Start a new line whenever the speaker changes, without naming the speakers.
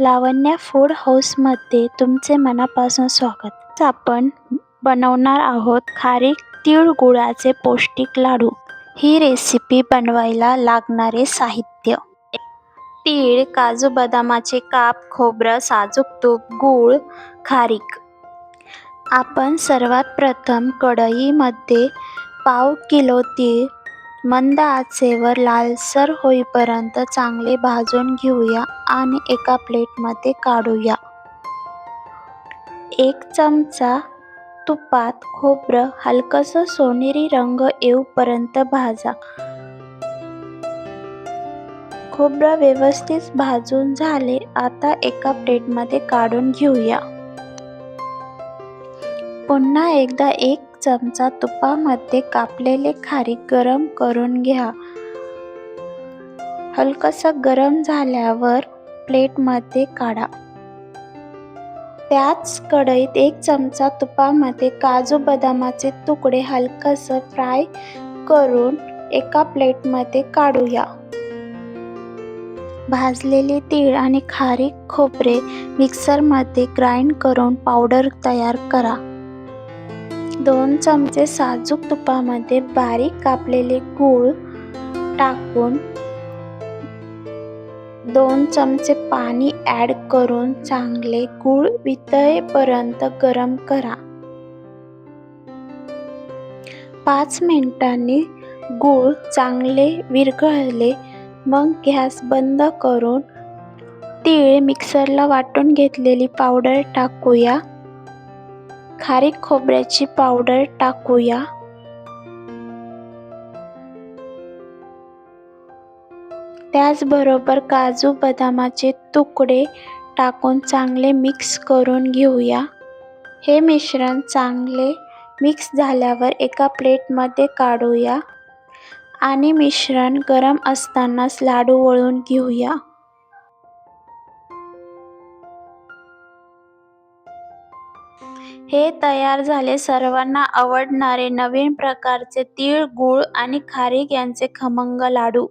लावण्या food हाऊसमध्ये तुमचे मनापासून स्वागत. आपण बनवणार आहोत खारीक तीळ गुळाचे पौष्टिक लाडू. ही रेसिपी बनवायला लागणारे साहित्य. तीळ, काजू बदामाचे काप, खोबरं, साजूक तूप, गूळ, खारीक. आपण सर्वात प्रथम कढईमध्ये पाव किलो तीळ मंद आचेवर लालसर होईपर्यंत चांगले भाजून घेऊया आणि एका प्लेटमध्ये काढूया. एक चमचा तुपात खोबरं हलकंसं सोनेरी रंग येऊपर्यंत भाजा. खोबरं व्यवस्थित भाजून झाले आता एका प्लेटमध्ये काढून घेऊया. पुन्हा एकदा एक चमचा तुपामध्ये कापलेले खारीक गरम करून घ्या. हलकंसं गरम झाल्यावर प्लेटमध्ये काढा. त्याच कढईत एक चमचा तुपामध्ये काजू बदामाचे तुकडे हलकंसं फ्राय करून एका प्लेटमध्ये काढूया. भाजलेले तीळ आणि खारीक खोबरे मिक्सरमध्ये ग्राइंड करून पावडर तयार करा. दोन चमचे साजूक तुपामध्ये बारीक कापलेले गूळ टाकून दोन चमचे पाणी ॲड करून चांगले गूळ वितळेपर्यंत गरम करा. पाच मिनिटांनी गूळ चांगले विरघळले मग गॅस बंद करून तीळ मिक्सरला वाटून घेतलेली पावडर टाकूया. खारीक खोबऱ्याची पावडर टाकूया. त्याचबरोबर काजू बदामाचे तुकडे टाकून चांगले मिक्स करून घेऊया. हे मिश्रण चांगले मिक्स झाल्यावर एका प्लेटमध्ये काढूया आणि मिश्रण गरम असतानाच लाडू वळून घेऊया. हे तयार झाले सर्वांना आवडणारे नवीन प्रकारचे तीळ, गूळ आणि खारीक यांचे खमंग लाडू.